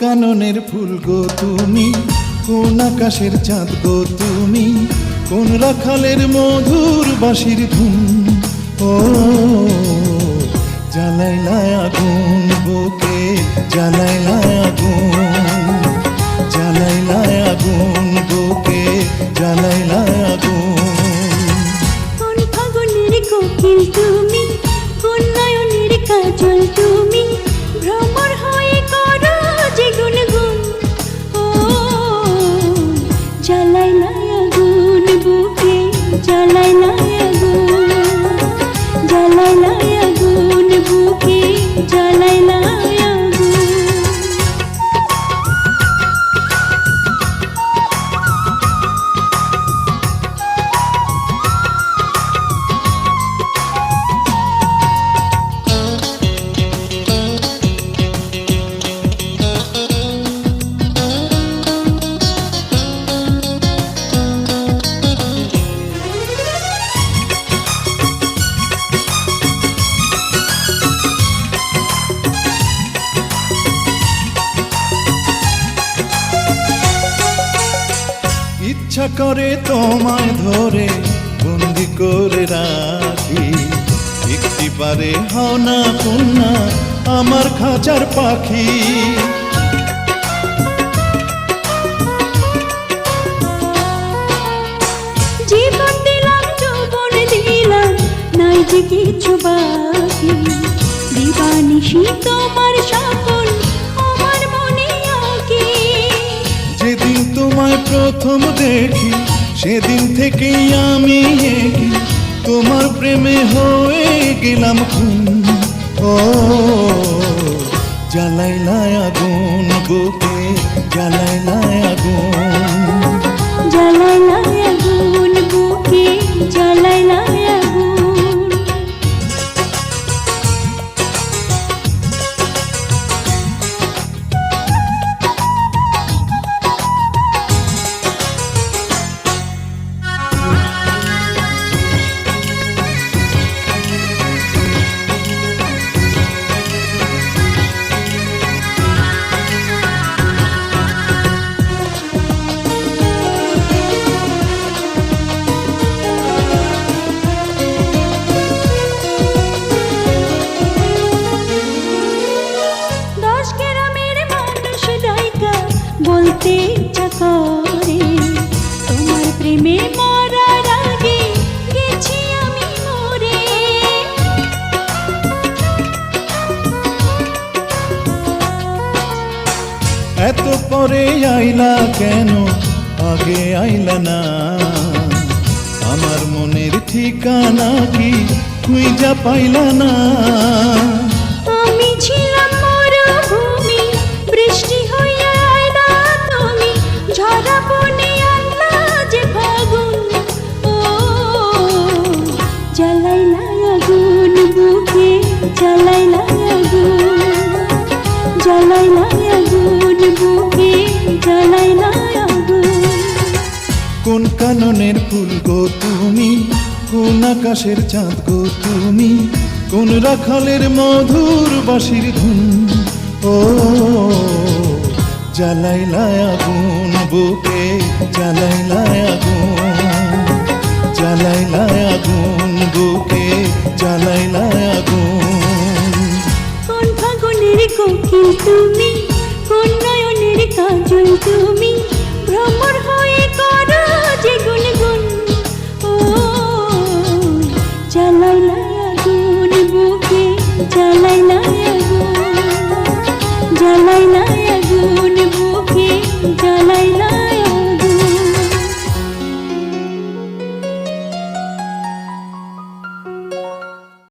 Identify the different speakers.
Speaker 1: কাননের ফুল গো তুমি? কোন আকাশের চাঁদ গো তুমি? কোন রাখালের মধুর বাঁশির ধুম ও জ্বালাইলা আগুন বুকে জ্বালাইলা আগুন।
Speaker 2: করে
Speaker 1: তোমায় ধরে, বন্দি করে রাখি। একটি পারে হও না কন্যা আমার খাঁচার পাখি।
Speaker 2: কিছু বাকি। দিবানিশি তোমার
Speaker 1: প্রথম দেখি, সেদিন থেকেই আমি তোমার প্রেমে হয়ে গেলাম খুন। ও জ্বালাইলায় আগুন বুকে জ্বালাইলা
Speaker 2: প্রেমে মরার আগে গেছি আমি মরে।
Speaker 1: এত পরে আইলা কেন? আগে আইলা না। আমার মনের ঠিকানা কি? খুঁজা পাইলা না।
Speaker 2: জ্বালাই না
Speaker 1: কোন কাননের ফুল গো তুমি? কোন আকাশের চাঁদ গো তুমি? কোন রাখালের মধুর বাসির ধুন? ও জ্বালাইলা আগুন বুকে জ্বালাইলা আগুন। লায়া আগুন বুকে জ্বালাই আগুন। কোন ফাগুনের কোকিল তুমি?